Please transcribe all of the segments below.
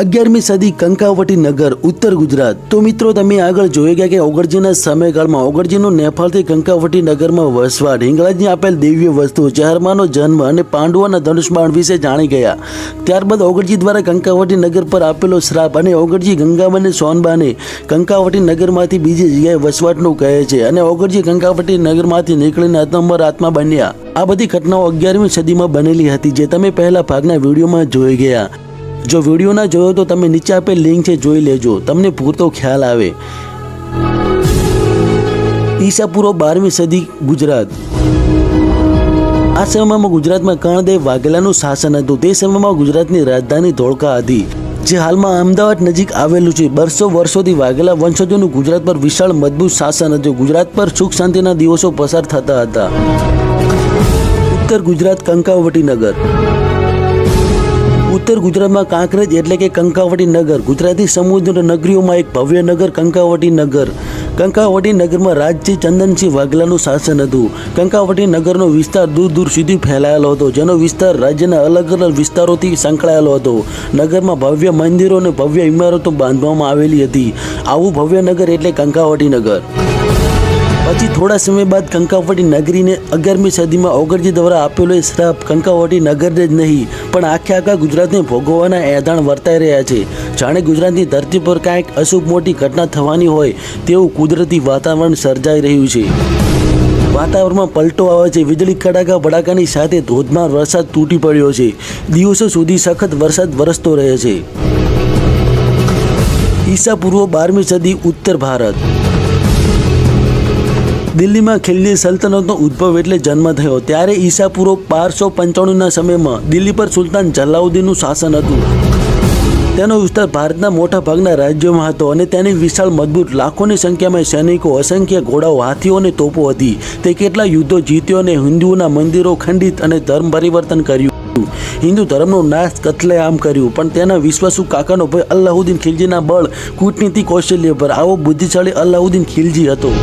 અગિયારમી સદી કંકાવટી નગર, ઉત્તર ગુજરાત. તો મિત્રો, તમે આગળ જોઈ ગયા કે ઓગળજીના સમયગાળમાં ઓગળજીનું નેપાળથી કંકાવટી નગરમાં વસવાટ હિંગળાજની આપેલ દિવ્ય વસ્તુ ચહેરમાનો જન્મ અને પાંડવોના ધનુષબાણ વિશે જાણી ગયા. ત્યારબાદ ઓગળજી દ્વારા કંકાવટી નગર પર આપેલો શ્રાપ અને ઓગળજી ગંગાબા અને સોનબાને કંકાવટી નગરમાંથી બીજી જગ્યાએ વસવાટનું કહે છે અને ઓગળજી કંકાવટી નગરમાંથી નીકળીને અતંબર આત્મા બન્યા. આ બધી ઘટનાઓ અગિયારમી સદીમાં બનેલી હતી, જે તમે પહેલા ભાગના વિડીયોમાં જોઈ ગયા. જો વીડિયો ના જોયો તો તમે નીચે આપેલ લિંક છે, જોઈ લેજો. તમને પૂરતો ખ્યાલ આવે. ઈસાપુરો બારમી સદી, ગુજરાત. આ સમયમાં ગુજરાતમાં કર્ણદેવ વાઘેલાનું શાસન હતું. તે સમયમાં ગુજરાતની રાજધાની ધોળકા હતી, જે હાલમાં અમદાવાદ નજીક આવેલું છે. બરસો વર્ષોથી વાઘેલા વંશજોનું ગુજરાત પર વિશાળ, મજબૂત શાસન હતું. ગુજરાત પર સુખ શાંતિના દિવસો પસાર થતા હતા. ઉત્તર ગુજરાત, કંકાવટી નગર. ઉત્તર ગુજરાતમાં કાંકરેજ એટલે કે કંકાવટી નગર. ગુજરાતી સમુદ્ર નગરીઓમાં એક ભવ્ય નગર કંકાવટી નગર. કંકાવટી નગરમાં રાજજી ચંદનસિંહ વાઘલાનું શાસન હતું. કંકાવટી નગરનો વિસ્તાર દૂર દૂર સુધી ફેલાયેલો હતો. જેનો વિસ્તાર રાજ્યના અલગ અલગ વિસ્તારોથી સંકળાયેલો હતો. નગરમાં ભવ્ય મંદિરો અને ભવ્ય ઇમારતો બાંધવામાં આવેલી હતી. આવું ભવ્ય નગર એટલે કંકાવટી નગર. પછી થોડા સમય બાદ કંકાવટી નગરીને અગિયારમી સદીમાં ઓગરજી દ્વારા આપેલો એ શ્રાપ કંકાવટી નગરને જ નહીં, પણ આખે આખા ગુજરાતને ભોગવવાના એધાણ વર્તાઈ રહ્યા છે. જાણે ગુજરાતની ધરતી પર કાંઈક અશુભ મોટી ઘટના થવાની હોય તેવું કુદરતી વાતાવરણ સર્જાઈ રહ્યું છે. વાતાવરણમાં પલટો આવે છે. વીજળી કડાકા ભડાકાની સાથે ધોધમાર વરસાદ તૂટી પડ્યો છે. દિવસો સુધી સખત વરસાદ વરસતો રહે છે. ઈસા પૂર્વ બારમી સદી ઉત્તર ભારત. દિલ્હીમાં ખિલજી સલ્તનતનો ઉદ્ભવ એટલે જન્મ થયો. ત્યારે ઈસા પૂર્વ બારસો પંચાણુંના સમયમાં દિલ્હી પર સુલતાન જલાઉદ્દીનનું શાસન હતું. તેનો વિસ્તાર ભારતના મોટા ભાગના રાજ્યોમાં હતો અને તેની વિશાળ મજબૂત લાખોની સંખ્યામાં સૈનિકો, અસંખ્ય ઘોડાઓ, હાથીઓ અને તોપો હતી. તે કેટલા યુદ્ધો જીત્યો અને હિન્દુઓના મંદિરો ખંડિત અને ધર્મ પરિવર્તન કર્યું. હિન્દુ ધર્મનો નાશ કતલેઆમ કર્યું, પણ તેના વિશ્વાસુ કાકાનો ભાઈ અલ્લાઉદ્દીન ખિલજીના બળ કૂટનીતિ કૌશલ્ય પર આવો બુદ્ધિશાળી અલ્લાઉદ્દીન ખિલજી હતો.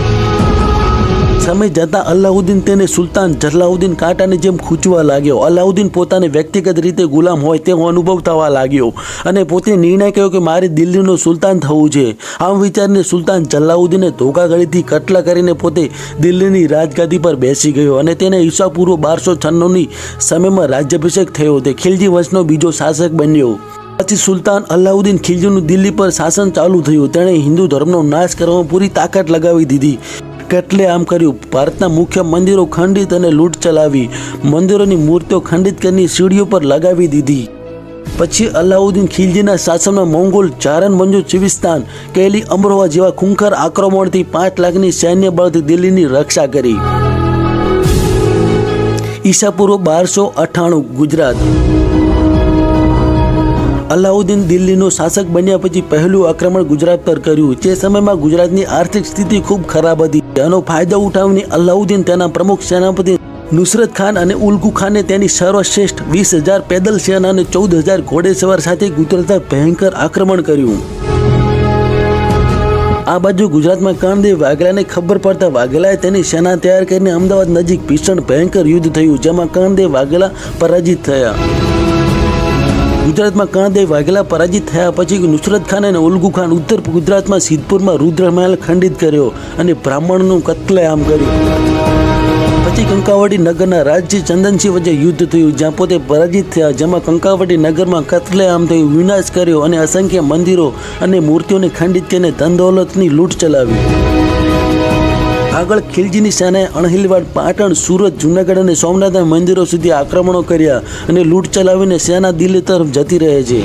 સમય જતાં અલ્લાઉદ્દીન તેને સુલતાન જલાઉદ્દીન કાંટાની જેમ ખૂંચવા લાગ્યો. અલ્લાઉદ્દીન પોતાને વ્યક્તિગત રીતે ગુલામ હોય તેવો અનુભવ થવા લાગ્યો અને પોતે નિર્ણય કર્યો કે મારે દિલ્હીનો સુલતાન થવું છે. આમ વિચારીને સુલતાન જલાઉદ્દીને ધોકાગડીથી કટલા કરીને પોતે દિલ્હીની રાજગાદી પર બેસી ગયો અને તેને ઈસા પૂર્વ બારસો છન્નુની સમયમાં રાજ્યાભિષેક થયો તે ખિલજી વંશનો બીજો શાસક બન્યો. પછી સુલતાન અલાઉદ્દીન ખિલજીનું દિલ્હી પર શાસન ચાલુ થયું. તેણે હિન્દુ ધર્મનો નાશ કરવામાં પૂરી તાકાત લગાવી દીધી. કેટલે આમ કર્યું? ભારતના મુખ્ય મંદિરો ખંડિત અને લૂંટ ચલાવી, મંદિરોની મૂર્તિઓ ખંડિત કરીને સીડીઓ પર લગાવી દીધી. પછી અલાઉદ્દીન ખિલજીના શાસનમાં મોંગોલ ચારણ મંજુ ચિવિસ્તાન કેલી અમરોહા જેવા ખૂંખાર આક્રમણથી પાંચ લાખની સૈન્ય બળથી દિલ્હીની રક્ષા કરી. ઈસાપૂર્વ બારસો અઠ્ઠાણું ગુજરાત. અલાઉદ્દીન દિલ્હીનો શાસક બન્યા પછી પહેલું આક્રમણ ગુજરાત પર કર્યું. જે સમયમાં ગુજરાતની આર્થિક સ્થિતિ ખૂબ ખરાબ હતી. તેનો ફાયદો ઉઠાવીને અલાઉદ્દીન તેના પ્રમુખ સેનાપતિ નુસરત ખાન અને ઉલ્ગુ ખાને તેની સર્વશ્રેષ્ઠ વીસ હજાર પેદલ સેના અને ચૌદ હજાર ઘોડેસવાર સાથે ગુજરાત ભયંકર આક્રમણ કર્યું. આ બાજુ ગુજરાતમાં કર્ણદેવ વાઘેલાને ખબર પડતા વાઘેલાએ તેની સેના તૈયાર કરીને અમદાવાદ નજીક ભીષણ ભયંકર યુદ્ધ થયું, જેમાં કર્ણદેવ વાઘેલા પરાજિત થયા. ગુજરાતમાં કર્ણદેવ વાઘેલા પરાજિત થયા પછી નુસરત ખાન અને ઓલગુ ખાન ઉત્તર ગુજરાતમાં સિદ્ધપુરમાં રુદ્રમહેલ ખંડિત કર્યો અને બ્રાહ્મણનું કત્લેઆમ કર્યું. પછી કંકાવટી નગરના રાજ્ય ચંદનસિંહ વચ્ચે યુદ્ધ થયું, જ્યાં પોતે પરાજિત થયા. જેમાં કંકાવટી નગરમાં કત્લેઆમ થયું, વિનાશ કર્યો અને અસંખ્ય મંદિરો અને મૂર્તિઓને ખંડિત કરીને ધન દોલતની લૂંટ ચલાવી. આગળ ખિલજીની સેનાએ અણહિલવાડ પાટણ, સુરત, જૂનાગઢ અને સોમનાથ મંદિરો સુધી આક્રમણો કર્યા અને લૂંટ ચલાવીને સેના દિલ્હી તરફ જતી રહે છે.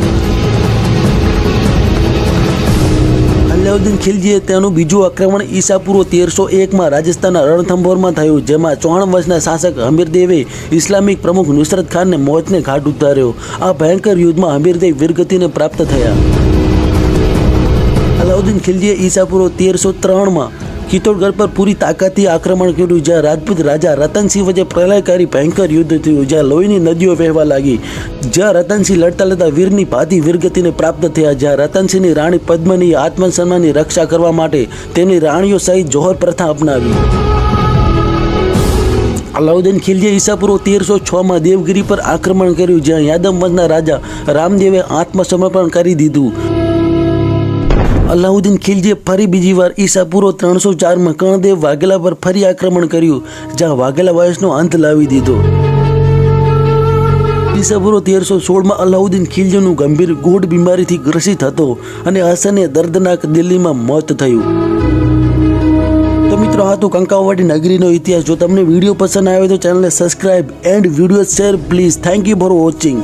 અલાઉદ્દીન ખિલજીએ તેનું બીજું આક્રમણ ઈસા તેરસો એકમાં રાજસ્થાનના રણથંભોરમાં થયું, જેમાં ચોણ વર્ષના શાસક હમીરદેવે ઇસ્લામિક પ્રમુખ નુસરત ખાનને મોતને ઘાટ ઉતાર્યો. આ ભયંકર યુદ્ધમાં હમીરદેવ વીરગતિને પ્રાપ્ત થયા. અલાઉદ્દીન ખિલજીએ ઈસા તેરસો ત્રણમાં ચિત્તોડગઢ પર પૂરી તાકાતથી આક્રમણ કર્યું, જ્યાં રાજપૂત રાજા રતનસિંહ વચ્ચે પ્રલયકારી ભયંકર યુદ્ધ થયું, જ્યાં લોહીની નદીઓ વહેવા લાગી. જ્યાં રતનસિંહ લડતા લડતા વીરની ભાતી વીરગતિને પ્રાપ્ત થયા, જ્યાં રતનસિંહની રાણી પદ્મની આત્મસન્માનની રક્ષા કરવા માટે તેમની રાણીઓ સહિત જોહર પ્રથા અપનાવી. અલાઉદ્દીન ખિલજીએ ઈસાપૂર્વ તેરસો છમાં દેવગિરી પર આક્રમણ કર્યું, જ્યાં યાદવ વંશના રાજા રામદેવે આત્મસમર્પણ કરી દીધું. અલાઉદ્દીન ખિલજીએ ફરી બીજી વાર ઈસાપૂર્વ ત્રણસો ચારમાં કર્ણદેવ વાઘેલા પર ફરી આક્રમણ કર્યું, જ્યાં વાઘેલા વંશનો અંત લાવી દીધો. ઈસાપૂર્વ તેરસો સોળમાં અલાઉદ્દીન ખિલજીનું ગંભીર ગૂઢ બીમારીથી ગ્રસિત હતો અને હસને દર્દનાક દિલ્હીમાં મોત થયું. તો મિત્રો આ તો કંકાવાડી નગરીનો ઇતિહાસ. જો તમને વીડિયો પસંદ આવ્યો તો ચેનલને subscribe and video share, please. Thank you for watching.